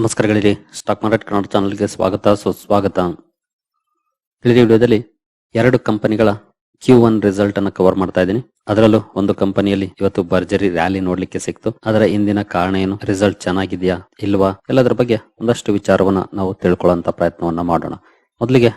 ನಮಸ್ಕಾರಗಳಿರಿ stock market Kannada ಚಾನಲ್ಗೆ ಸ್ವಾಗತ, ಸುಸ್ವಾಗತ. ಇಳಿದ ವಿಡಿಯೋದಲ್ಲಿ ಎರಡು ಕಂಪನಿಗಳ ಕ್ಯೂ ಒನ್ ರಿಸಲ್ಟ್ ಅನ್ನು ಕವರ್ ಮಾಡ್ತಾ ಇದ್ದೀನಿ. ಅದರಲ್ಲೂ ಒಂದು ಕಂಪನಿಯಲ್ಲಿ ಇವತ್ತು ಭರ್ಜರಿ ರ್ಯಾಲಿ ನೋಡ್ಲಿಕ್ಕೆ ಸಿಕ್ತು. ಅದರ ಹಿಂದಿನ ಕಾರಣ ಏನು? ರಿಸಲ್ಟ್ ಚೆನ್ನಾಗಿದೆಯಾ, ಇಲ್ವಾ? ಎಲ್ಲದರ ಬಗ್ಗೆ ಒಂದಷ್ಟು ವಿಚಾರವನ್ನ ನಾವು ತಿಳ್ಕೊಳ್ಳುವಂತ ಪ್ರಯತ್ನವನ್ನ ಮಾಡೋಣ. ಮೊದಲಿಗೆ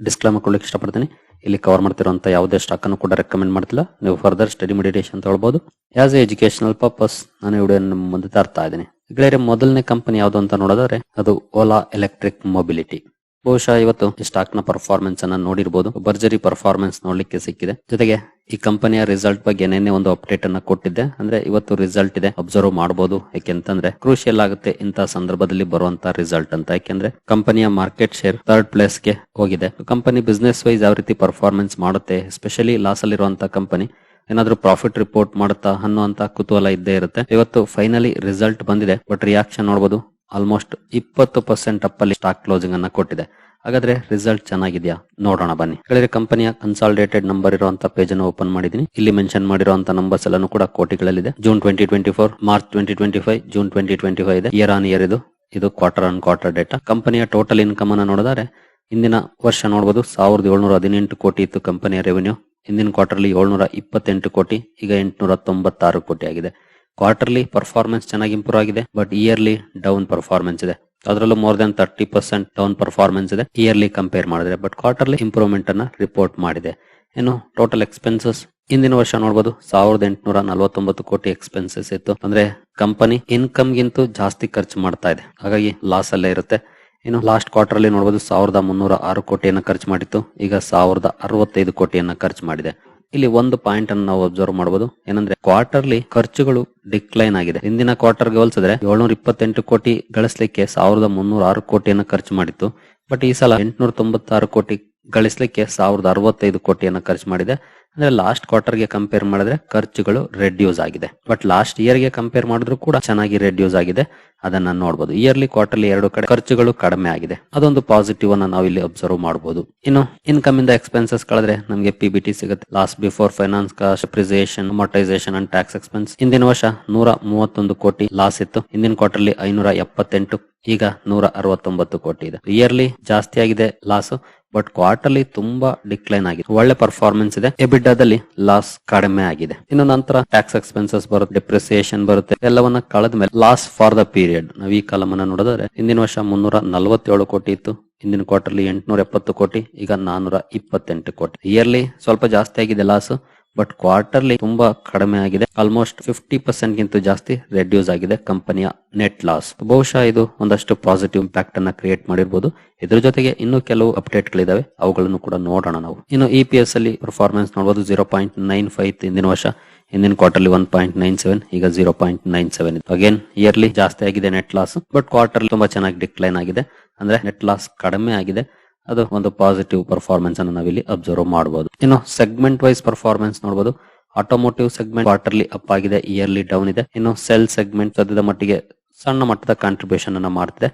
ಡಿಸ್ಕ್ಲೇಮ್ ಕೊಡ್ಲಿಕ್ಕೆ ಇಷ್ಟಪಡ್ತೀನಿ. ಇಲ್ಲಿ ಕವರ್ ಮಾಡ್ತಿರುವಂತ ಯಾವುದೇ ಸ್ಟಾಕ್ ಅನ್ನು ಕೂಡ ರೆಕಮೆಂಡ್ ಮಾಡ್ತಿಲ್ಲ. ನೀವು ಫರ್ದರ್ ಸ್ಟಡಿ ಮೆಡಿಟೇಷನ್ ತಗೊಳ್ಬಹುದು ಆಸ್ ಎ ಎಜುಕೇಶನಲ್ ಪರ್ಪಸ್ ನಾನು ವಿಡಿಯೋ ಮುಂದೆ ತರ್ತಾ ಇದ್ದೀನಿ. ಗೆಳೆಯರೆ ಮೊದಲನೇ ಕಂಪನಿ ಯಾವುದು ಅಂತ ನೋಡಿದ್ರೆ ಅದು ಓಲಾ ಎಲೆಕ್ಟ್ರಿಕ್ ಮೊಬಿಲಿಟಿ. ಬಹುಶಃ ಇವತ್ತು ಈ ಸ್ಟಾಕ್ನ ಪರ್ಫಾರ್ಮೆನ್ಸ್ ಅನ್ನ ನೋಡಿರಬಹುದು ಭರ್ಜರಿ ಪರ್ಫಾರ್ಮೆನ್ಸ್ ನೋಡ್ಲಿಕ್ಕೆ ಸಿಕ್ಕಿದೆ. ಜೊತೆಗೆ ಈ ಕಂಪನಿಯ ರಿಸಲ್ಟ್ ಬಗ್ಗೆ ನಿನ್ನೆ ಒಂದು ಅಪ್ಡೇಟ್ ಅನ್ನ ಕೊಟ್ಟಿದ್ದೆ. ಅಂದ್ರೆ ಇವತ್ತು ರಿಸಲ್ಟ್ ಇದೆ. ಅಬ್ಸರ್ವ್ ಮಾಡಬಹುದು ಯಾಕೆಂತಂದ್ರೆ ಕ್ರೂಷಿಯಲ್ ಆಗುತ್ತೆ ಇಂತಹ ಸಂದರ್ಭದಲ್ಲಿ ಬರುವಂತ ರಿಸಲ್ಟ್ ಅಂತ. ಯಾಕೆಂದ್ರೆ ಕಂಪನಿಯ ಮಾರ್ಕೆಟ್ ಶೇರ್ ಥರ್ಡ್ ಪ್ಲೇಸ್ಗೆ ಹೋಗಿದೆ. ಕಂಪನಿ ಬಿಸ್ನೆಸ್ ವೈಸ್ ಯಾವ ರೀತಿ ಪರ್ಫಾರ್ಮೆನ್ಸ್ ಮಾಡುತ್ತೆ ಎಸ್ಪೆಷಲಿ ಲಾಸ್ ಅಲ್ಲಿರುವಂತಹ ಕಂಪನಿ ಏನಾದ್ರೂ ಪ್ರಾಫಿಟ್ ರಿಪೋರ್ಟ್ ಮಾಡುತ್ತಾ ಅನ್ನುವಂತ ಕುತೂಹಲ ಇದ್ದೇ ಇರುತ್ತೆ. ಇವತ್ತು ಫೈನಲಿ ರಿಸಲ್ಟ್ ಬಂದಿದೆ. ಬಟ್ ರಿಯಾಕ್ಷನ್ ನೋಡಬಹುದು ಆಲ್ಮೋಸ್ಟ್ ಇಪ್ಪತ್ತು ಪರ್ಸೆಂಟ್ ಅಪ್ ಅಲ್ಲಿ ಸ್ಟಾಕ್ ಕ್ಲೋಸಿಂಗ್ ಅನ್ನ ಕೊಟ್ಟಿದೆ. ಹಾಗಾದ್ರೆ ರಿಸಲ್ಟ್ ಚೆನ್ನಾಗಿದೆಯಾ? ನೋಡೋಣ, ಬನ್ನಿ. ಹೇಳಿದ್ರೆ ಕಂಪನಿಯ ಕನ್ಸಾಲಿಡೇಟೆಡ್ ನಂಬರ್ ಇರುವಂತ ಪೇಜ್ ಅನ್ನು ಓಪನ್ ಮಾಡಿದೀನಿ ಇಲ್ಲಿ ಮೆನ್ಷನ್ ಮಾಡಿರುವಂತ ನಂಬರ್ಸ್ ಎಲ್ಲಾನು ಕೂಡ ಕೋಟಿಗಳಲ್ಲಿದೆ. June twenty twenty four March twenty twenty five June twenty twenty five ಇದೆ. ಇಯರ್ ಆನ್ ಇಯರ್ ಇದು. ಇದು ಕ್ವಾರ್ಟರ್ ಆನ್ ಕ್ವಾರ್ಟರ್ ಡೇಟಾ ಕಂಪನಿಯ ಟೋಟಲ್ ಇನ್ಕಮ್ ಅನ್ನ ನೋಡಿದರೆ ಇಂದಿನ ವರ್ಷ ನೋಡಬಹುದು ಸಾವಿರದ ಏಳ್ನೂರ ಹದಿನೆಂಟು ಕೋಟಿ ಇತ್ತು ಕಂಪನಿಯ ರೆವೆನ್ಯೂ ಹಿಂದಿನ ಕ್ವಾರ್ಟರ್ಲಿ ಏಳ್ನೂರ ಇಪ್ಪತ್ತೆಂಟು ಕೋಟಿ, ಈಗ ಎಂಟುನೂರ ತೊಂಬತ್ತಾರು ಕೋಟಿ ಆಗಿದೆ. ಕ್ವಾರ್ಟರ್ಲಿ ಪರ್ಫಾರ್ಮೆನ್ಸ್ ಚೆನ್ನಾಗಿ ಇಂಪ್ರೂವ್ ಆಗಿದೆ ಬಟ್ ಇಯರ್ಲಿ ಡೌನ್ ಪರ್ಫಾರ್ಮೆನ್ಸ್ ಇದೆ. ಅದರಲ್ಲೂ more than thirty percent down performance ಇದೆ ಇಯರ್ಲಿ ಕಂಪೇರ್ ಮಾಡಿದ್ರೆ. ಬಟ್ ಕ್ವಾರ್ಟರ್ಲಿ ಇಂಪ್ರೂವ್ಮೆಂಟ್ ಅನ್ನ ರಿಪೋರ್ಟ್ ಮಾಡಿದೆ. ಏನು ಟೋಟಲ್ ಎಕ್ಸ್ಪೆನ್ಸಸ್ ಇಂದಿನ ವರ್ಷ ನೋಡಬಹುದು ಸಾವಿರದ ಎಂಟುನೂರ ನಲವತ್ತೊಂಬತ್ತು ಕೋಟಿ ಎಕ್ಸ್ಪೆನ್ಸಸ್ ಇತ್ತು. ಅಂದ್ರೆ ಕಂಪನಿ ಇನ್ಕಮ್ ಗಿಂತೂ ಜಾಸ್ತಿ ಖರ್ಚು ಮಾಡ್ತಾ ಇದೆ. ಹಾಗಾಗಿ ಲಾಸ್ ಅಲ್ಲೇ ಇರುತ್ತೆ. ಇನ್ನು ಲಾಸ್ಟ್ ಕ್ವಾರ್ಟರ್ ಅಲ್ಲಿ ನೋಡಬಹುದು ಸಾವಿರದ ಮುನ್ನೂರ ಆರು ಕೋಟಿಯನ್ನ ಖರ್ಚು ಮಾಡಿತ್ತು. ಈಗ ಸಾವಿರದ ಅರವತ್ತೈದು ಕೋಟಿಯನ್ನ ಖರ್ಚು ಮಾಡಿದೆ. ಇಲ್ಲಿ ಒಂದು ಪಾಯಿಂಟ್ ಅನ್ನು ನಾವು ಅಬ್ಸರ್ವ್ ಮಾಡಬಹುದು ಏನಂದ್ರೆ ಕ್ವಾರ್ಟರ್ಲಿ ಖರ್ಚುಗಳು ಡಿಕ್ಲೈನ್ ಆಗಿದೆ. ಹಿಂದಿನ ಕ್ವಾರ್ಟರ್ಗೆ ಹೋಲಿಸಿದ್ರೆ ಏಳ್ನೂರ ಇಪ್ಪತ್ತೆಂಟು ಕೋಟಿ ಗಳಿಸಲಿಕ್ಕೆ ಸಾವಿರದ ಮುನ್ನೂರ ಆರು ಕೋಟಿಯನ್ನ ಖರ್ಚು ಮಾಡಿತ್ತು. ಬಟ್ ಈ ಸಲ ಎಂಟುನೂರ ತೊಂಬತ್ತಾರು ಕೋಟಿ ಗಳಿಸಲಿಕ್ಕೆ ಸಾವಿರದ ಅರವತ್ತೈದು ಕೋಟಿಯನ್ನು ಖರ್ಚು ಮಾಡಿದೆ. ಅಂದ್ರೆ ಲಾಸ್ಟ್ ಕ್ವಾರ್ಟರ್ಗೆ ಕಂಪೇರ್ ಮಾಡಿದ್ರೆ ಖರ್ಚುಗಳು ರೆಡ್ಯೂಸ್ ಆಗಿದೆ. ಬಟ್ ಲಾಸ್ಟ್ ಇಯರ್ಗೆ ಕಂಪೇರ್ ಮಾಡಿದ್ರು ಕೂಡ ಚೆನ್ನಾಗಿ ರೆಡ್ಯೂಸ್ ಆಗಿದೆ. ಅದನ್ನ ನೋಡಬಹುದು ಇಯರ್ಲಿ ಕ್ವಾರ್ಟರ್ಲಿ ಎರಡು ಕಡೆ ಖರ್ಚುಗಳು ಕಡಿಮೆ ಆಗಿದೆ. ಅದೊಂದು ಪಾಸಿಟಿವ್ ಅನ್ನ ನಾವು ಇಲ್ಲಿ ಅಬ್ಸರ್ವ್ ಮಾಡಬಹುದು ಇನ್ನು ಇನ್ಕಮ್ ಇಂದ ಎಕ್ಸ್ಪೆನ್ಸಸ್ ಕಳೆದ್ರೆ ನಮಗೆ ಪಿಬಿಟಿ ಸಿಗುತ್ತೆ. Last before finance cost appreciation amortisation and tax expense ಹಿಂದಿನ ವರ್ಷ ನೂರ ಮೂವತ್ತೊಂದು ಕೋಟಿ ಲಾಸ್ ಇತ್ತು. ಹಿಂದಿನ ಕ್ವಾರ್ಟರ್ಲಿ ಐನೂರ ಎಪ್ಪತ್ತೆಂಟು, ಈಗ ನೂರ ಅರವತ್ತೊಂಬತ್ತು ಕೋಟಿ ಇದೆ. ಇಯರ್ಲಿ ಜಾಸ್ತಿ ಆಗಿದೆ ಲಾಸ್ ಬಟ್ ಕ್ವಾರ್ಟರ್ಲಿ ತುಂಬಾ ಡಿಕ್ಲೈನ್ ಆಗಿದೆ. ಒಳ್ಳೆ ಪರ್ಫಾರ್ಮೆನ್ಸ್ ಇದೆ. ಎಬಿಡಾದಲ್ಲಿ ಲಾಸ್ ಕಡಿಮೆ ಆಗಿದೆ. ಇನ್ನು ನಂತರ ಟ್ಯಾಕ್ಸ್ ಎಕ್ಸ್ಪೆನ್ಸಸ್ ಬರುತ್ತೆ ಡೆಪ್ರಿಸಿಯೇಷನ್ ಬರುತ್ತೆ, ಎಲ್ಲವನ್ನ ಕಳೆದ ಮೇಲೆ ಲಾಸ್ ಫಾರ್ ದ ಪೀರಿಯಡ್ ನಾವು ಈ ಕಾಲಮನ್ನ ನೋಡಿದ್ರೆ ಹಿಂದಿನ ವರ್ಷ ಮುನ್ನೂರ ನಲವತ್ತೇಳು ಕೋಟಿ ಇತ್ತು, ಹಿಂದಿನ ಕ್ವಾರ್ಟರ್ಲಿ ಎಂಟುನೂರ ಎಪ್ಪತ್ತು ಕೋಟಿ, ಈಗ ನಾನೂರ ಇಪ್ಪತ್ತೆಂಟು ಕೋಟಿ. ಇಯರ್ಲಿ ಸ್ವಲ್ಪ ಜಾಸ್ತಿ ಆಗಿದೆ ಲಾಸ್ ಬಟ್ ಕ್ವಾರ್ಟರ್ಲಿ ತುಂಬಾ ಕಡಿಮೆ ಆಗಿದೆ. ಆಲ್ಮೋಸ್ಟ್ ಫಿಫ್ಟಿ ಪರ್ಸೆಂಟ್ ಗಿಂತ ಜಾಸ್ತಿ ರೆಡ್ಯೂಸ್ ಆಗಿದೆ ಕಂಪನಿಯ ನೆಟ್ ಲಾಸ್ ಬಹುಶಃ ಇದು ಒಂದಷ್ಟು ಪಾಸಿಟಿವ್ ಇಂಪ್ಯಾಕ್ಟ್ ಅನ್ನ ಕ್ರಿಯೇಟ್ ಮಾಡಿರಬಹುದು ಇದ್ರ ಜೊತೆಗೆ ಇನ್ನು ಕೆಲವು ಅಪ್ಡೇಟ್ ಗಳಿದಾವೆ. ಅವುಗಳನ್ನು ಕೂಡ ನೋಡೋಣ ನಾವು. ಇನ್ನು ಇ ಪಿ ಎಸ್ ಅಲ್ಲಿ ಪರ್ಫಾರ್ಮೆನ್ಸ್ ನೋಡಬಹುದು ಜೀರೋ ಪಾಯಿಂಟ್ ನೈನ್ ಫೈವ್ ಹಿಂದಿನ ವರ್ಷ, ಹಿಂದಿನ quarterly one point nine seven ಈಗ zero point nine seven again yearly ಜಾಸ್ತಿ ಆಗಿದೆ ನೆಟ್ ಲಾಸ್ ಬಟ್ ಕ್ವಾರ್ಟರ್ ತುಂಬಾ ಚೆನ್ನಾಗಿ ಡಿಕ್ಲೈನ್ ಆಗಿದೆ. ಅಂದ್ರೆ ನೆಟ್ ಲಾಸ್ ಕಡಿಮೆ ಆಗಿದೆ. ಅದು ಒಂದು ಪಾಸಿಟಿವ್ ಪರ್ಫಾರ್ಮೆನ್ಸ್ ಅನ್ನು ನಾವಿಲ್ಲಿ ಅಬ್ಸರ್ವ್ ಮಾಡಬಹುದು ಇನ್ನು ಸೆಗ್ಮೆಂಟ್ ವೈಸ್ ಪರ್ಫಾರ್ಮೆನ್ಸ್ ನೋಡಬಹುದು ಆಟೋಮೋಟಿವ್ ಸೆಗ್ಮೆಂಟ್ ಕ್ವಾರ್ಟರ್ಲಿ ಅಪ್ ಆಗಿದೆ ಇಯರ್ಲಿ ಡೌನ್ ಇದೆ. ಇನ್ನು ಸೆಲ್ ಸೆಗ್ಮೆಂಟ್ ಸದ್ಯದ ಮಟ್ಟಿಗೆ ಸಣ್ಣ ಮಟ್ಟದ ಕಾಂಟ್ರಿಬ್ಯೂಷನ್ ಅನ್ನ ಮಾಡ್ತಿದೆ.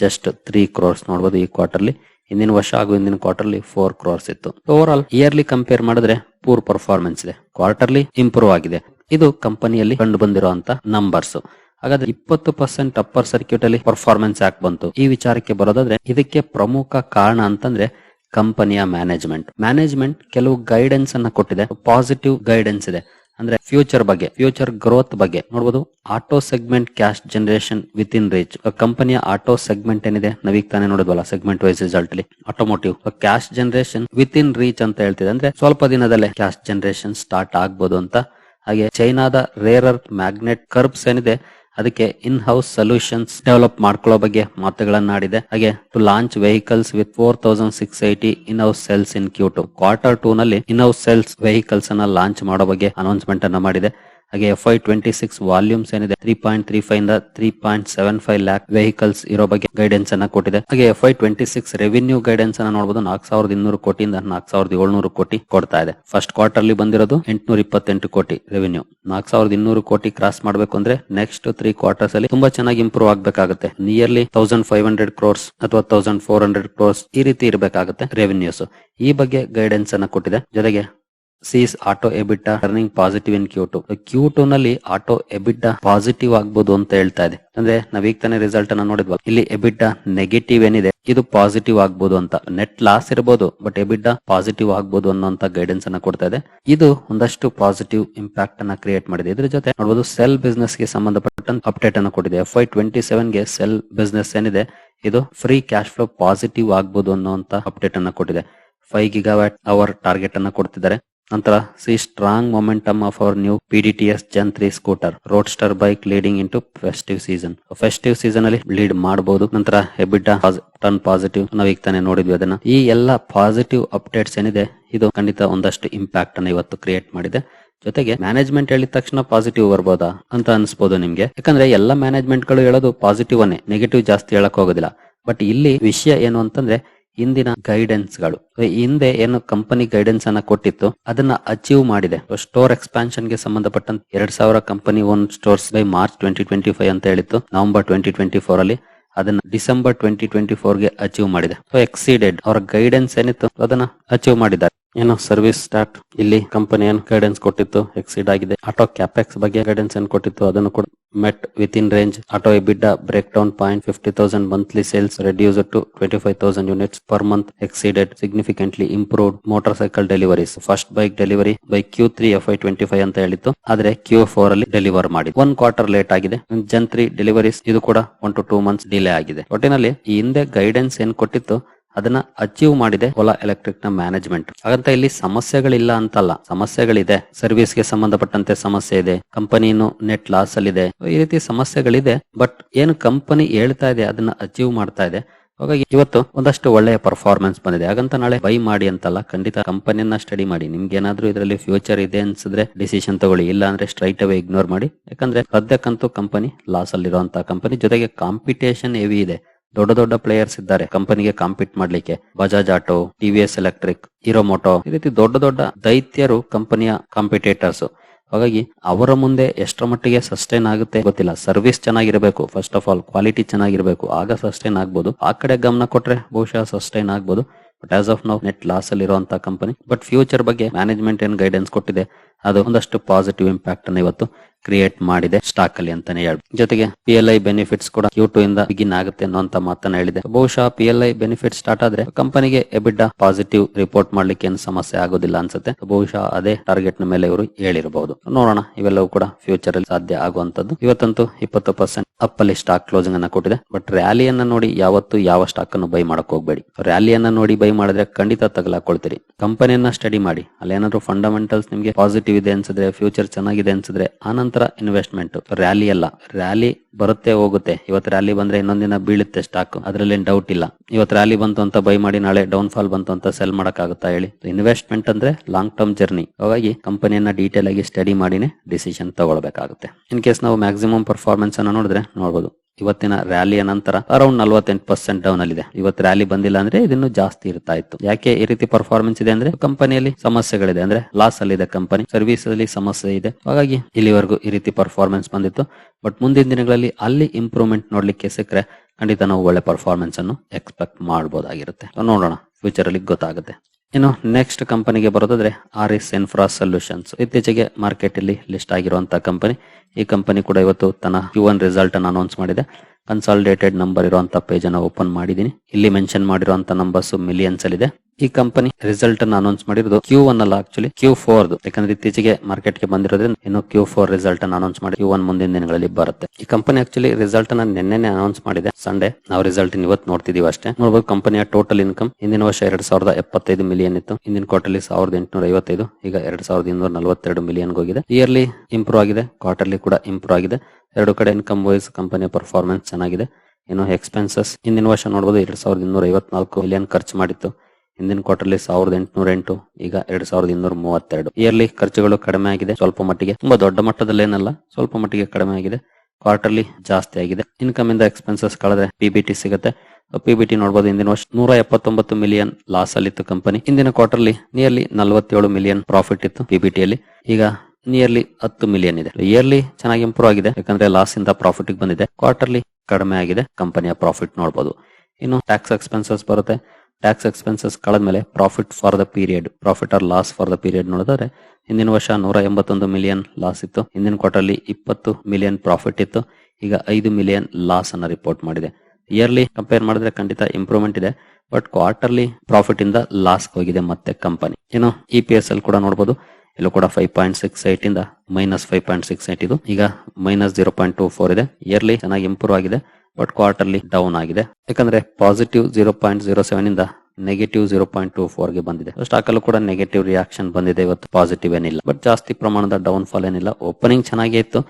ಜಸ್ಟ್ ತ್ರೀ ಕ್ರೋರ್ಸ್ ನೋಡಬಹುದು ಈ ಕ್ವಾರ್ಟರ್ಲಿ ಹಿಂದಿನ ವರ್ಷ ಹಾಗೂ ಹಿಂದಿನ ಕ್ವಾರ್ಟರ್ಲಿ ಫೋರ್ ಕ್ರೋರ್ಸ್ ಇತ್ತು. ಓವರ್ ಆಲ್ ಇಯರ್ಲಿ ಕಂಪೇರ್ ಮಾಡಿದ್ರೆ ಪೂರ್ ಪರ್ಫಾರ್ಮೆನ್ಸ್ ಇದೆ. ಕ್ವಾರ್ಟರ್ಲಿ ಇಂಪ್ರೂವ್ ಆಗಿದೆ. ಇದು ಕಂಪನಿಯಲ್ಲಿ ಕಂಡು ಬಂದಿರುವಂತ ನಂಬರ್ಸ್ ಹಾಗಾದ್ರೆ ಇಪ್ಪತ್ತು ಪರ್ಸೆಂಟ್ ಅಪ್ಪರ್ ಸರ್ಕ್ಯೂಟ್ ಅಲ್ಲಿ ಪರ್ಫಾರ್ಮೆನ್ಸ್ ಯಾಕೆ ಬಂತು? ಈ ವಿಚಾರಕ್ಕೆ ಬರೋದಾದ್ರೆ ಇದಕ್ಕೆ ಪ್ರಮುಖ ಕಾರಣ ಅಂತಂದ್ರೆ ಕಂಪನಿಯ ಮ್ಯಾನೇಜ್ಮೆಂಟ್ ಮ್ಯಾನೇಜ್ಮೆಂಟ್ ಕೆಲವು ಗೈಡೆನ್ಸ್ ಅನ್ನ ಕೊಟ್ಟಿದೆ. ಪಾಸಿಟಿವ್ ಗೈಡೆನ್ಸ್ ಇದೆ. ಅಂದ್ರೆ ಫ್ಯೂಚರ್ ಬಗ್ಗೆ ಫ್ಯೂಚರ್ ಗ್ರೋತ್ ಬಗ್ಗೆ. ನೋಡಬಹುದು auto segment cash generation within reach ಕಂಪನಿಯ ಆಟೋ ಸೆಗ್ಮೆಂಟ್ ಏನಿದೆ? ನಾವೀಗ ತಾನೇ ನೋಡಿದ್ವಲ್ಲ ಸೆಗ್ಮೆಂಟ್ ವೈಸ್ ರಿಸಲ್ಟ್ ಅಲ್ಲಿ. Automotive cash generation within reach ಅಂತ ಹೇಳ್ತಿದೆ. ಅಂದ್ರೆ ಸ್ವಲ್ಪ ದಿನದಲ್ಲೇ ಕ್ಯಾಶ್ ಜನರೇಷನ್ ಸ್ಟಾರ್ಟ್ ಆಗ್ಬೋದು ಅಂತ. ಹಾಗೆ ಚೈನಾದ ರೇರ್ ಅರ್ತ್ ಮ್ಯಾಗ್ನೆಟ್ ಕರ್ಬ್ಸ್ ಏನಿದೆ ಅದಕ್ಕೆ ಇನ್ ಹೌಸ್ ಸೊಲ್ಯೂಷನ್ಸ್ ಡೆವಲಪ್ ಮಾಡ್ಕೊಳ್ಳೋ ಬಗ್ಗೆ ಮಾತುಗಳನ್ನಾಡಿದೆ. ಹಾಗೆ to launch vehicles with four thousand six eighty in house sales in Q two quarter two ನಲ್ಲಿ ಇನ್ ಹೌಸ್ ಸೆಲ್ಸ್ ವೆಹಿಕಲ್ಸ್ ಅನ್ನ ಲಾಂಚ್ ಮಾಡೋ ಬಗ್ಗೆ ಅನೌನ್ಸ್ಮೆಂಟ್ ಅನ್ನ ಮಾಡಿದೆ. ಹಾಗೆ F I twenty six volumes ಏನಿದೆ ತ್ರೀ ಪಾಯಿಂಟ್ ತ್ರೀ ಫೈವ್ ಇಂದ three point seven five lakh vehicles ಇರೋ ಬಗ್ಗೆ ಗೈಡೆನ್ಸ್ ಅನ್ನ ಕೊಟ್ಟಿದೆ. ಹಾಗೆ F I twenty six revenue guidance ಅನ್ನ ನೋಡಬಹುದು ನಾಲ್ಕು ಸಾವಿರದ ಇನ್ನೂರು ಕೋಟಿಯಿಂದ ನಾಲ್ಕು ಸಾವಿರದ ಏಳ್ನೂರು ಕೋಟಿ ಕೊಡ್ತಾ ಇದೆ. ಫಸ್ಟ್ ಕ್ವಾರ್ಟರ್ಲಿ ಬಂದಿರೋದು ಎಂಟುನೂರ ಇಪ್ಪತ್ತೆಂಟು ಕೋಟಿ ರೆವಿನ್ಯೂ ನಾಲ್ಕು ಸಾವಿರದ ಇನ್ನೂರು ಕೋಟಿ ಕ್ರಾಸ್ ಮಾಡಬೇಕು ಅಂದ್ರೆ ನೆಕ್ಸ್ಟ್ ತ್ರೀ ಕ್ವಾರ್ಟರ್ಸ್ ಅಲ್ಲಿ ತುಂಬಾ ಚೆನ್ನಾಗಿ improve ಆಗಬೇಕಾಗುತ್ತೆ. Nearly thousand five hundred crores ಅಥವಾ ತೌಸಂಡ್ ಫೋರ್ ಹಂಡ್ರೆಡ್ ಕ್ರೋರ್ಸ್ ಈ ರೀತಿ ಇರಬೇಕಾಗುತ್ತೆ ರೆವಿನ್ಯೂಸ್ ಈ ಬಗ್ಗೆ ಗೈಡೆನ್ಸ್ ಅನ್ನ ಕೊಟ್ಟಿದೆ. ಜೊತೆಗೆ sees auto EBITDA turning positive in Q two Q two ನಲ್ಲಿ ಆಟೋ ಎಬಿಟಾ ಪಾಸಿಟಿವ್ ಆಗಬಹುದು ಅಂತ ಹೇಳ್ತಾ ಇದೆ. ಅಂದ್ರೆ ನಾವೀಗ ತಾನೇ ರಿಸಲ್ಟ್ ಅನ್ನ ನೋಡಿದ್ವಲ್ಲ, ಇಲ್ಲಿ ಎಬಿಟ ನೆಗೆಟಿವ್ ಏನಿದೆ, ಇದು ಪಾಸಿಟಿವ್ ಆಗ್ಬೋದು ಅಂತ. ನೆಟ್ ಲಾಸ್ ಇರಬಹುದು ಬಟ್ ಎಬಿಟ ಪಾಸಿಟಿವ್ ಆಗ್ಬೋದು ಅನ್ನೋಂತ ಗೈಡೆನ್ಸ್ ಅನ್ನ ಕೊಡ್ತಾ ಇದೆ. ಇದು ಒಂದಷ್ಟು ಪಾಸಿಟಿವ್ ಇಂಪ್ಯಾಕ್ಟ್ ಅನ್ನ ಕ್ರಿಯೇಟ್ ಮಾಡಿದೆ. ಇದ್ರ ಜೊತೆ ನೋಡಬಹುದು ಸೆಲ್ ಬಿಸ್ನೆಸ್ಗೆ ಸಂಬಂಧಪಟ್ಟಂತ ಅಪ್ಡೇಟ್ ಅನ್ನು ಕೊಟ್ಟಿದೆ. ಎಫ್ ಐ ಟ್ವೆಂಟಿ ಸೆವೆನ್ಗೆ ಸೆಲ್ ಬಿಸ್ನೆಸ್ ಏನಿದೆ, ಇದು ಫ್ರೀ ಕ್ಯಾಶ್ ಫ್ಲೋ ಪಾಸಿಟಿವ್ ಆಗ್ಬೋದು ಅನ್ನೋಂತ ಅಪ್ಡೇಟ್ ಅನ್ನ ಕೊಟ್ಟಿದೆ. ಫೈವ್ ಗಿಗಾವ್ಯಾಟ್ ಅವರ್ ಟಾರ್ಗೆಟ್ ಅನ್ನ ಕೊಡ್ತಿದ್ದಾರೆ. ನಂತರ see strong momentum of our new P D T S gen three scooter road star bike leading into festive season festive season ಅಲ್ಲಿ lead ಮಾಡಬಹುದು ನಂತರ ಹೆಬಿಟ turn positive ನಾವು ಈಗ ತಾನೇ ನೋಡಿದ್ವಿ ಅದನ್ನ. ಈ ಎಲ್ಲ ಪಾಸಿಟಿವ್ ಅಪ್ಡೇಟ್ಸ್ ಏನಿದೆ, ಇದು ಖಂಡಿತ ಒಂದಷ್ಟು ಇಂಪ್ಯಾಕ್ಟ್ ಅನ್ನ ಇವತ್ತು ಕ್ರಿಯೇಟ್ ಮಾಡಿದೆ. ಜೊತೆಗೆ ಮ್ಯಾನೇಜ್ಮೆಂಟ್ ಹೇಳಿದ ತಕ್ಷಣ ಪಾಸಿಟಿವ್ ಬರ್ಬೋದಾ ಅಂತ ಅನ್ಸ್ಬೋದು ನಿಮ್ಗೆ. ಯಾಕಂದ್ರೆ ಎಲ್ಲ ಮ್ಯಾನೇಜ್ಮೆಂಟ್ಗಳು ಹೇಳೋದು ಪಾಸಿಟಿವ್ ಅನ್ನೇ. ನೆಗೆಟಿವ್ ಜಾಸ್ತಿ ಹೇಳಕ್ ಹೋಗೋದಿಲ್ಲ. ಬಟ್ ಇಲ್ಲಿ ವಿಷಯ ಏನು ಅಂತಂದ್ರೆ ಇಂದಿನ ಗೈಡೆನ್ಸ್ಗಳು. ಹಿಂದೆ ಏನು ಕಂಪನಿ ಗೈಡೆನ್ಸ್ ಅನ್ನ ಕೊಟ್ಟಿತ್ತು, ಅದನ್ನ ಅಚೀವ್ ಮಾಡಿದೆ. ಸ್ಟೋರ್ ಎಕ್ಸ್ಪಾನ್ಷನ್ಗೆ ಸಂಬಂಧಪಟ್ಟಂತ ಎರಡ್ ಸಾವಿರ company own stores by March twenty twenty five ಅಂತ ಹೇಳಿತ್ತು. ನವೆಂಬರ್ ಟ್ವೆಂಟಿ ಟ್ವೆಂಟಿ ಫೋರ್ ಅಲ್ಲಿ ಅದನ್ನ ಡಿಸೆಂಬರ್ ಟ್ವೆಂಟಿ ಟ್ವೆಂಟಿ ಫೋರ್ಗೆ ಅಚೀವ್ ಮಾಡಿದೆ. ಸೊ ಎಕ್ಸೀಡೆಡ್ ಅವರ ಗೈಡೆನ್ಸ್ ಏನಿತ್ತು, ಅದನ್ನ ಅಚೀವ್ ಮಾಡಿದ್ದಾರೆ. ಏನು ಸರ್ವಿಸ್ ಸ್ಟಾರ್ಟ್ ಇಲ್ಲಿ ಕಂಪನಿ ಏನು ಗೈಡೆನ್ಸ್ ಕೊಟ್ಟಿತ್ತು ಎಕ್ಸೀಡ್ ಆಗಿದೆ. ಆಟೋ ಕ್ಯಾಪೆಕ್ಸ್ ಬಗ್ಗೆ ಗೈಡೆನ್ಸ್ ಏನ್ ಕೊಟ್ಟಿತ್ತು ಅದನ್ನು ಕೂಡ met within range auto EBITDA break down point fifty thousand monthly sales reduce to twenty five thousand units per month exceeded significantly improved motorcycle deliveries first bike delivery by Q three F Y twenty five ಅಂತ ಹೇಳಿತ್ತು. ಆದ್ರೆ Q four ಅಲ್ಲಿ deliver ಮಾಡಿ one quarter late ಆಗಿದೆ. Gen three deliveries ಇದು ಕೂಡ one to two months delay ಆಗಿದೆ. ಒಟ್ಟಿನಲ್ಲಿ ಈ ಹಿಂದೆ ಗೈಡೆನ್ಸ್ ಏನ್ ಕೊಟ್ಟಿತ್ತು ಅದನ್ನ ಅಚೀವ್ ಮಾಡಿದೆ ಓಲಾ ಎಲೆಕ್ಟ್ರಿಕ್ನ ಮ್ಯಾನೇಜ್ಮೆಂಟ್ ಹಾಗಂತ ಇಲ್ಲಿ ಸಮಸ್ಯೆಗಳಿಲ್ಲ ಅಂತಲ್ಲ. ಸಮಸ್ಯೆಗಳಿದೆ. ಸರ್ವಿಸ್ಗೆ ಸಂಬಂಧಪಟ್ಟಂತೆ ಸಮಸ್ಯೆ ಇದೆ. ಕಂಪನಿನು ನೆಟ್ ಲಾಸ್ ಅಲ್ಲಿ ಇದೆ ಈ ರೀತಿ ಸಮಸ್ಯೆಗಳಿದೆ. ಬಟ್ ಏನು ಕಂಪನಿ ಹೇಳ್ತಾ ಇದೆ, ಅದನ್ನ ಅಚೀವ್ ಮಾಡ್ತಾ ಇದೆ. ಹಾಗಾಗಿ ಇವತ್ತು ಒಂದಷ್ಟು ಒಳ್ಳೆಯ ಪರ್ಫಾರ್ಮೆನ್ಸ್ ಬಂದಿದೆ. ಹಾಗಂತ ನಾಳೆ ಬೈ ಮಾಡಿ ಅಂತಲ್ಲ, ಖಂಡಿತ ಕಂಪನಿಯನ್ನ ಸ್ಟಡಿ ಮಾಡಿ. ನಿಮ್ಗೆ ಏನಾದ್ರೂ ಇದರಲ್ಲಿ ಫ್ಯೂಚರ್ ಇದೆ ಅನ್ಸಿದ್ರೆ ಡಿಸಿಷನ್ ತಗೊಳ್ಳಿ. ಇಲ್ಲ ಅಂದ್ರೆ ಸ್ಟ್ರೈಟ್ ಅವೇ ಇಗ್ನೋರ್ ಮಾಡಿ. ಯಾಕಂದ್ರೆ ಸದ್ಯಕ್ಕಂತೂ ಕಂಪನಿ ಲಾಸ್ ಅಲ್ಲಿರುವಂತಹ ಕಂಪನಿ ಜೊತೆಗೆ ಕಾಂಪಿಟೇಷನ್ ಹೆವಿ ಇದೆ. ದೊಡ್ಡ ದೊಡ್ಡ ಪ್ಲೇಯರ್ಸ್ ಇದ್ದಾರೆ. ಕಂಪನಿಗೆ ಕಾಂಪೀಟ್ ಮಾಡ್ಲಿಕ್ಕೆ Bajaj auto TVS electric Hero Moto ಈ ರೀತಿ ದೊಡ್ಡ ದೊಡ್ಡ ದೈತ್ಯರು ಕಂಪನಿಯ ಕಾಂಪಿಟೇಟರ್ಸ್ ಹಾಗಾಗಿ ಅವರ ಮುಂದೆ ಎಷ್ಟರ ಮಟ್ಟಿಗೆ ಸಸ್ಟೈನ್ ಆಗುತ್ತೆ ಗೊತ್ತಿಲ್ಲ. ಸರ್ವಿಸ್ ಚೆನ್ನಾಗಿರಬೇಕು. ಫಸ್ಟ್ ಆಫ್ ಆಲ್ ಕ್ವಾಲಿಟಿ ಚೆನ್ನಾಗಿರಬೇಕು. ಆಗ ಸಸ್ಟೈನ್ ಆಗ್ಬೋದು. ಆ ಕಡೆ ಗಮನ ಕೊಟ್ರೆ ಬಹುಶಃ ಸಸ್ಟೈನ್ ಆಗ್ಬೋದು. But as of now net loss ಅಲ್ಲಿ ಇರುವಂತಹ ಕಂಪನಿ ಬಟ್ ಫ್ಯೂಚರ್ ಬಗ್ಗೆ ಮ್ಯಾನೇಜ್ಮೆಂಟ್ ಏನ್ ಗೈಡೆನ್ಸ್ ಕೊಟ್ಟಿದೆ, ಅದು ಒಂದಷ್ಟು ಪಾಸಿಟಿವ್ ಇಂಪ್ಯಾಕ್ಟ್ ಅನ್ನ ಇವತ್ತು ಕ್ರಿಯೇಟ್ ಮಾಡಿದೆ ಸ್ಟಾಕ್ ಅಲ್ಲಿ ಅಂತಾನೆ ಹೇಳಿ ಜೊತೆಗೆ ಪಿ ಎಲ್ ಐ ಬೆನಿಫಿಟ್ಸ್ ಕೂಡ ಕ್ಯೂ ಟು ಇಂದ ಬಿಗಿನ್ ಆಗುತ್ತೆ ಅನ್ನುವಂತ ಮಾತನ್ನ ಹೇಳಿದೆ. ಬಹುಶಃ P L I benefit start ಆದ್ರೆ ಕಂಪನಿಗೆ ಎಬಿಡ್ಡ ಪಾಸಿಟಿವ್ ರಿಪೋರ್ಟ್ ಮಾಡ್ಲಿಕ್ಕೆ ಏನು ಸಮಸ್ಯೆ ಆಗೋದಿಲ್ಲ ಅನ್ಸುತ್ತೆ. ಬಹುಶಃ ಅದೇ ಟಾರ್ಗೆಟ್ನ ಮೇಲೆ ಇವರು ಹೇಳಿರಬಹುದು ನೋಡೋಣ, ಇವೆಲ್ಲವೂ ಕೂಡ ಫ್ಯೂಚರ್ ಅಲ್ಲಿ ಸಾಧ್ಯ ಆಗುವಂತದ್ದು. ಇವತ್ತಂತೂ ಇಪ್ಪತ್ತು ಪರ್ಸೆಂಟ್ ಅಪ್ ಅಲ್ಲಿ ಸ್ಟಾಕ್ ಕ್ಲೋಸಿಂಗ್ ಅನ್ನ ಕೊಟ್ಟಿದೆ. ಬಟ್ ರ್ಯಾಲಿಯನ್ನ ನೋಡಿ ಯಾವತ್ತು ಯಾವ ಸ್ಟಾಕ್ ಅನ್ನು ಬೈ ಮಾಡಕ್ ಹೋಗ್ಬೇಡಿ. ರ್ಯಾಲಿಯನ್ನ ನೋಡಿ ಬೈ ಮಾಡಿದ್ರೆ ಖಂಡಿತ ತಗಲಾಕೊಳ್ತೀರಿ. ಕಂಪನಿಯನ್ನ ಸ್ಟಡಿ ಮಾಡಿ. ಅಲ್ಲಿ ಏನಾದ್ರು ಫಂಡಮೆಂಟಲ್ಸ್ ನಿಮಗೆ ಪಾಸಿಟಿವ್ ಇದೆ ಅನ್ಸಿದ್ರೆ ಫ್ಯೂಚರ್ ಚೆನ್ನಾಗಿದೆ ಅನ್ಸಿದ್ರೆ ಆನಂತರ ಇನ್ವೆಸ್ಟ್ಮೆಂಟ್ ರ್ಯಾಲಿ ಅಲ್ಲ. ರ್ಯಾಲಿ ಬರುತ್ತೆ ಹೋಗುತ್ತೆ. ಇವತ್ತು ರ್ಯಾಲಿ ಬಂದ್ರೆ ಇನ್ನೊಂದಿನ ಬೀಳುತ್ತೆ ಸ್ಟಾಕ್ ಅದರಲ್ಲಿ ಡೌಟ್ ಇಲ್ಲ. ಇವತ್ತು ರ್ಯಾಲಿ ಬಂತು ಅಂತ ಬೈ ಮಾಡಿ ನಾಳೆ ಡೌನ್ ಫಾಲ್ ಬಂತು ಅಂತ ಸೆಲ್ ಮಾಡಕ್ ಆಗುತ್ತಾ ಹೇಳಿ ಇನ್ವೆಸ್ಟ್ಮೆಂಟ್ ಅಂದ್ರೆ ಲಾಂಗ್ ಟರ್ಮ್ ಜರ್ನಿ ಹಾಗಾಗಿ ಕಂಪನಿಯನ್ನ ಡೀಟೇಲ್ ಆಗಿ ಸ್ಟಡಿ ಮಾಡಿನೇ ಡಿಸಿಷನ್ ತಗೊಳ್ಬೇಕಾಗುತ್ತೆ. ಇನ್ ಕೇಸ್ ನಾವು ಮ್ಯಾಕ್ಸಿಮಮ್ ಪರ್ಫಾರ್ಮೆನ್ಸ್ ಅನ್ನ ನೋಡಿದ್ರೆ ನೋಡಬಹುದು ಇವತ್ತಿನ ರ್ಯಾಲಿಯ ನಂತರ ಅರೌಂಡ್ ನಲ್ವತ್ತೆಂಟು ಪರ್ಸೆಂಟ್ ಡೌನ್ ಅಲ್ಲಿದೆ. ಇವತ್ತು ರ್ಯಾಲಿ ಬಂದಿಲ್ಲ ಅಂದ್ರೆ ಇದನ್ನು ಜಾಸ್ತಿ ಇರ್ತಾ ಇತ್ತು. ಯಾಕೆ ಈ ರೀತಿ ಪರ್ಫಾರ್ಮೆನ್ಸ್ ಇದೆ ಅಂದ್ರೆ ಕಂಪನಿಯಲ್ಲಿ ಸಮಸ್ಯೆಗಳಿದೆ ಅಂದ್ರೆ ಲಾಸ್ ಅಲ್ಲಿ ಇದೆ ಕಂಪನಿ ಸರ್ವಿಸ್ ಅಲ್ಲಿ ಸಮಸ್ಯೆ ಇದೆ. ಹಾಗಾಗಿ ಇಲ್ಲಿವರೆಗೂ ಈ ರೀತಿ ಪರ್ಫಾರ್ಮೆನ್ಸ್ ಬಂದಿತ್ತು. ಬಟ್ ಮುಂದಿನ ದಿನಗಳಲ್ಲಿ ಅಲ್ಲಿ ಇಂಪ್ರೂವ್ಮೆಂಟ್ ನೋಡ್ಲಿಕ್ಕೆ ಸಿಕ್ಕರೆ ಖಂಡಿತ ನಾವು ಒಳ್ಳೆ ಪರ್ಫಾರ್ಮೆನ್ಸ್ ಅನ್ನು ಎಕ್ಸ್ಪೆಕ್ಟ್ ಮಾಡಬಹುದಾಗಿರುತ್ತೆ ನೋಡೋಣ ಫ್ಯೂಚರ್ ಅಲ್ಲಿ ಗೊತ್ತಾಗುತ್ತೆ. ಇನ್ನು ನೆಕ್ಸ್ಟ್ ಕಂಪನಿಗೆ ಬರೋದಾದ್ರೆ ಆರ್ ಎಸ್ ಇನ್ಫ್ರಾ ಸೊಲ್ಯೂಷನ್ಸ್ ಇತ್ತೀಚೆಗೆ ಮಾರ್ಕೆಟ್ ಅಲ್ಲಿ ಲಿಸ್ಟ್ ಆಗಿರುವಂತಹ ಕಂಪನಿ ಈ ಕಂಪನಿ ಕೂಡ ಇವತ್ತು ತನ್ನ ಕ್ಯೂ ಒನ್ ರಿಸಲ್ಟ್ ಅನ್ನು ಅನೌನ್ಸ್ ಮಾಡಿದೆ. ಕನ್ಸಾಲಿಡೇಟೆಡ್ ನಂಬರ್ ಇರುವಂತಹ ಪೇಜ್ ಅನ್ನು ಓಪನ್ ಮಾಡಿದೀನಿ ಇಲ್ಲಿ ಮೆನ್ಷನ್ ಮಾಡಿರುವಂತಹ ನಂಬರ್ಸ್ ಮಿಲಿಯನ್ಸ್ ಅಲ್ಲಿ ಇದೆ ಈ ಕಂಪನಿ ರಿಸಲ್ಟ್ ಅನ್ನು ಅನೌನ್ಸ್ ಮಾಡಿರೋದು ಕ್ಯೂ ಒನ್ ಅಲ್ಲ ಆಕ್ಚುಲಿ ಕ್ಯೂ ಫೋರ್ ಯಾಕಂದ್ರೆ ಇತ್ತೀಚೆಗೆ ಮಾರ್ಕೆಟ್ಗೆ ಬಂದಿರೋದ್ರಿಂದ ಇನ್ನು ಕ್ಯೂ ಫೋರ್ ರಿಸಲ್ಟ್ ಅನ್ನು ಅನೌನ್ಸ್ ಮಾಡಿ ಕ್ಯೂ ಒನ್ ಮುಂದಿನ ದಿನಗಳಲ್ಲಿ ಬರುತ್ತೆ. ಈ ಕಂಪನಿ ಆಕ್ಚುಲಿ ರಿಸಲ್ಟ್ ಅನ್ನ ನಿನ್ನೆ ಅನೌನ್ಸ್ ಮಾಡಿದೆ ಸಂಡೇ ನಾವು ರಿಸಲ್ಟ್ ಇವತ್ತು ನೋಡ್ತಿದೀವಿ ಅಷ್ಟೇ. ನೋಡಬಹುದು ಕಂಪನಿಯ ಟೋಟಲ್ ಇನ್ಕಮ್ ಹಿಂದಿನ ವರ್ಷ ಎರಡ್ ಸಾವಿರದ ಎಪ್ಪತ್ತೈದು ಮಿಲಿಯನ್ ಇತ್ತು, ಹಿಂದಿನ ಕ್ವಾರ್ಟರ್ಲಿ ಸಾವಿರದ ಎಂಟುನೂರ ಐವತ್ತೈದು, ಈಗ ಎರಡ್ ಸಾವಿರದ ಇನ್ನೂರ ನಲವತ್ತೆರಡು ಮಿಲಿಯನ್ ಹೋಗಿದೆ. ಇಯರ್ಲಿ ಇಂಪ್ರೂವ್ ಆಗಿದೆ ಕ್ವಾರ್ಟರ್ಲಿ ಕೂಡ ಇಂಪ್ರೂವ್ ಆಗಿದೆ. ಎರಡು ಕಡೆ ಇನ್ಕಮ್ ವೈಸ್ ಕಂಪನಿಯ ಪರ್ಫಾರ್ಮೆನ್ಸ್ ಚೆನ್ನಾಗಿದೆ. ಇನ್ನು ಎಕ್ಸ್ಪೆನ್ಸಸ್ ಹಿಂದಿನ ವರ್ಷ ನೋಡಬಹುದು ಎರಡ್ ಸಾವಿರದ ಇನ್ನೂರ ಐವತ್ನಾಲ್ಕು ಮಿಲಿಯನ್ ಖರ್ಚು ಮಾಡಿತ್ತು. ಹಿಂದಿನ ಕ್ವಾರ್ಟರ್ಲಿ ಸಾವಿರದ ಎಂಟುನೂರ ಎಂಟು, ಈಗ ಎರಡ್ ಸಾವಿರದ ಇನ್ನೂರ ಮೂವತ್ತೆರಡು. ಇಯರ್ಲಿ ಖರ್ಚುಗಳು ಕಡಿಮೆ ಆಗಿದೆ. ಸ್ವಲ್ಪ ಮಟ್ಟಿಗೆ, ತುಂಬಾ ದೊಡ್ಡ ಮಟ್ಟದಲ್ಲಿ ಏನಲ್ಲ, ಸ್ವಲ್ಪ ಮಟ್ಟಿಗೆ ಕಡಿಮೆ ಆಗಿದೆ. ಕ್ವಾರ್ಟರ್ಲಿ ಜಾಸ್ತಿ ಆಗಿದೆ. ಇನ್ಕಮ್ ಇಂದ ಎಕ್ಸ್ಪೆನ್ಸಸ್ ಕಳೆದ್ರೆ ಪಿಬಿಟಿ ಸಿಗುತ್ತೆ. ಪಿಬಿಟಿ ನೋಡಬಹುದು ಹಿಂದಿನ ವರ್ಷ ನೂರ ಎಪ್ಪತ್ತೊಂಬತ್ತು ಮಿಲಿಯನ್ ಲಾಸ್ ಅಲ್ಲಿತ್ತು ಕಂಪನಿ ಹಿಂದಿನ ಕ್ವಾರ್ಟರ್ಲಿ ನಿಯರ್ಲಿ ನಲವತ್ತೇಳು ಮಿಲಿಯನ್ ಪ್ರಾಫಿಟ್ ಇತ್ತು ಪಿಬಿಟಿಯಲ್ಲಿ ಈಗ ನಿಯರ್ಲಿ ಹತ್ತು ಮಿಲಿಯನ್ ಇದೆ. ಇಯರ್ಲಿ ಚೆನ್ನಾಗಿ ಇಂಪ್ರೂವ್ ಆಗಿದೆ. ಯಾಕಂದ್ರೆ ಲಾಸ್ ಇಂದ ಪ್ರಾಫಿಟ್ ಬಂದಿದೆ. ಕ್ವಾರ್ಟರ್ಲಿ ಕಡಿಮೆ ಆಗಿದೆ. ಕಂಪನಿಯ ಪ್ರಾಫಿಟ್ ನೋಡಬಹುದು ಇನ್ನು ಟ್ಯಾಕ್ಸ್ ಎಕ್ಸ್ಪೆನ್ಸಸ್ ಬರುತ್ತೆ. Tax expenses ಕಳೆದ್ಮೇಲೆ profit for the period profit or loss for the period ನೋಡಿದ್ರೆ ಹಿಂದಿನ ವರ್ಷ ನೂರ ಎಂಬತ್ತೊಂದು ಮಿಲಿಯನ್ ಲಾಸ್ ಇತ್ತು. ಹಿಂದಿನ ಕ್ವಾರ್ಟರ್ಲಿ ಇಪ್ಪತ್ತು ಮಿಲಿಯನ್ ಪ್ರಾಫಿಟ್ ಇತ್ತು. ಈಗ ಐದು ಮಿಲಿಯನ್ ಲಾಸ್ ಅನ್ನ ರಿಪೋರ್ಟ್ ಮಾಡಿದೆ. ಇಯರ್ಲಿ ಕಂಪೇರ್ ಮಾಡಿದ್ರೆ ಖಂಡಿತ ಇಂಪ್ರೂವ್ಮೆಂಟ್ ಇದೆ. ಬಟ್ ಕ್ವಾರ್ಟರ್ಲಿ ಪ್ರಾಫಿಟ್ ಇಂದ ಲಾಸ್ ಹೋಗಿದೆ ಮತ್ತೆ ಕಂಪನಿ ಏನು ಇ ಪಿ ಎಸ್ ಅಲ್ಲಿ ಕೂಡ ನೋಡಬಹುದು ಇಲ್ಲಿ ಕೂಡ ಫೈವ್ ಪಾಯಿಂಟ್ ಸಿಕ್ಸ್ ಏಟ್ ಇಂದ minus five point six eight ಇದು. ಈಗ minus zero point two four ಇದೆ. ಇಯರ್ಲಿ ಚೆನ್ನಾಗಿ ಇಂಪ್ರೂವ್ ಆಗಿದೆ. ಬಟ್ ಕ್ವಾರ್ಟರ್ಲಿ ಡೌನ್ ಆಗಿದೆ. ಯಾಕಂದ್ರೆ positive zero point zero seven ಇಂದ ನೆಗೆಟಿವ್ ಜೀರೋ ಪಾಯಿಂಟ್ ಟೂ ಫೋರ್ಗೆ ಬಂದಿದೆ. ಸ್ಟಾಕ್ ಅಲ್ಲೂ ಕೂಡ ನೆಗೆಟಿವ್ ರಿಯಾಕ್ಷನ್ ಬಂದಿದೆ ಇವತ್ತು. ಪಾಸಿಟಿವ್ ಏನಿಲ್ಲ. ಬಟ್ ಜಾಸ್ತಿ ಪ್ರಮಾಣದ ಡೌನ್ ಫಾಲ್ ಏನಿಲ್ಲ. ಓಪನಿಂಗ್ ಚೆನ್ನಾಗೇ ಇತ್ತು.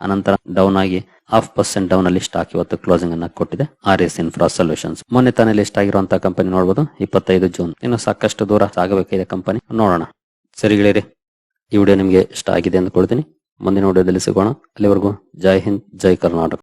ಅನಂತರ ಡೌನ್ ಆಗಿ ಹಾಫ್ ಪರ್ಸೆಂಟ್ ಡೌನ್ ಅಲ್ಲಿ ಸ್ಟಾಕ್ ಇವತ್ತು ಕ್ಲೋಸಿಂಗ್ ಅನ್ನ ಕೊಟ್ಟಿದೆ. ಆರ್ ಎಸ್ ಇನ್ಫ್ರಾ ಸೊಲ್ಯೂಷನ್ಸ್ ಮೊನ್ನೆ ತಾನೇ ಲಿಸ್ಟ್ ಆಗಿರುವಂತಹ ಕಂಪನಿ ನೋಡಬಹುದು ಇಪ್ಪತ್ತೈದು ಜೂನ್ ಇನ್ನು ಸಾಕಷ್ಟು ದೂರ ಆಗಬೇಕಿದೆ ಕಂಪನಿ ನೋಡೋಣ. ಸರಿ ಗೆಳೆಯರಿ, ಈ ವಿಡಿಯೋ ನಿಮಗೆ ಇಷ್ಟ ಆಗಿದೆ ಅಂದ್ಕೊಳ್ತೀನಿ. ಮುಂದಿನ ವಿಡಿಯೋದಲ್ಲಿ ಸಿಗೋಣ. ಅಲ್ಲಿವರೆಗೂ ಜೈ ಹಿಂದ್, ಜೈ ಕರ್ನಾಟಕ.